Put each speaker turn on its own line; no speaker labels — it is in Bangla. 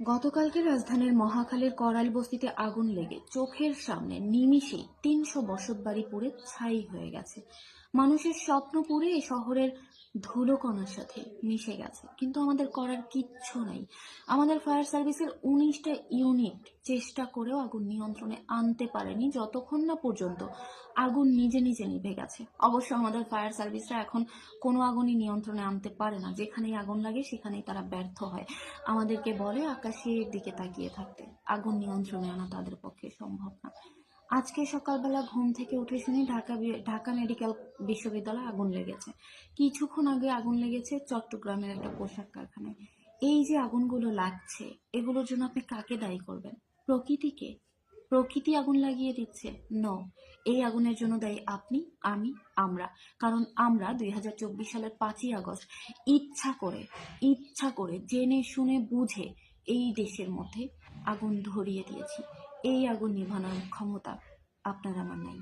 গতকালকে রাজধানীর মহাখালীর করাল বস্তিতে আগুন লেগে চোখের সামনে নিমিষেই তিনশো বসত বাড়ি পুড়ে ছাই হয়ে গেছে। মানুষের স্বপ্ন পুড়ে এই শহরের ধুলোকণার সাথে মিশে গেছে। কিন্তু আমাদের করার কিচ্ছু নাই। আমাদের ফায়ার সার্ভিসের উনিশটা ইউনিট চেষ্টা করেও আগুন নিয়ন্ত্রণে আনতে পারেনি, যতক্ষণ না পর্যন্ত আগুন নিজে নিজে নিভে গেছে। অবশ্য আমাদের ফায়ার সার্ভিসরা এখন কোনো আগুনই নিয়ন্ত্রণে আনতে পারে না। যেখানেই আগুন লাগে, সেখানেই তারা ব্যর্থ হয়। আমাদেরকে বলে আকাশের দিকে তাকিয়ে থাকতে। আগুন নিয়ন্ত্রণে আনা তাদের পক্ষে সম্ভব না। আজকে সকালবেলা ঘুম থেকে উঠে শুনি ঢাকা ঢাকা মেডিকেল বিশ্ববিদ্যালয়ে আগুন লেগেছে। কিছুক্ষণ আগে আগুন লেগেছে চট্টগ্রামের একটা পোশাক কারখানায়। এই যে আগুনগুলো লাগছে, এগুলোর জন্য আপনি কাকে দায়ী করবেন? প্রকৃতিকে? প্রকৃতি আগুন লাগিয়ে দিচ্ছে? ন এই আগুনের জন্য দায়ী আপনি, আমি, আমরা। কারণ আমরা দুই হাজার চব্বিশ সালের পাঁচই আগস্ট ইচ্ছা করে ইচ্ছা করে, জেনে শুনে বুঝে এই দেশের মধ্যে আগুন ধরিয়ে দিয়েছি। এই আগুন নিভানোর ক্ষমতা আপনার আমার নাই।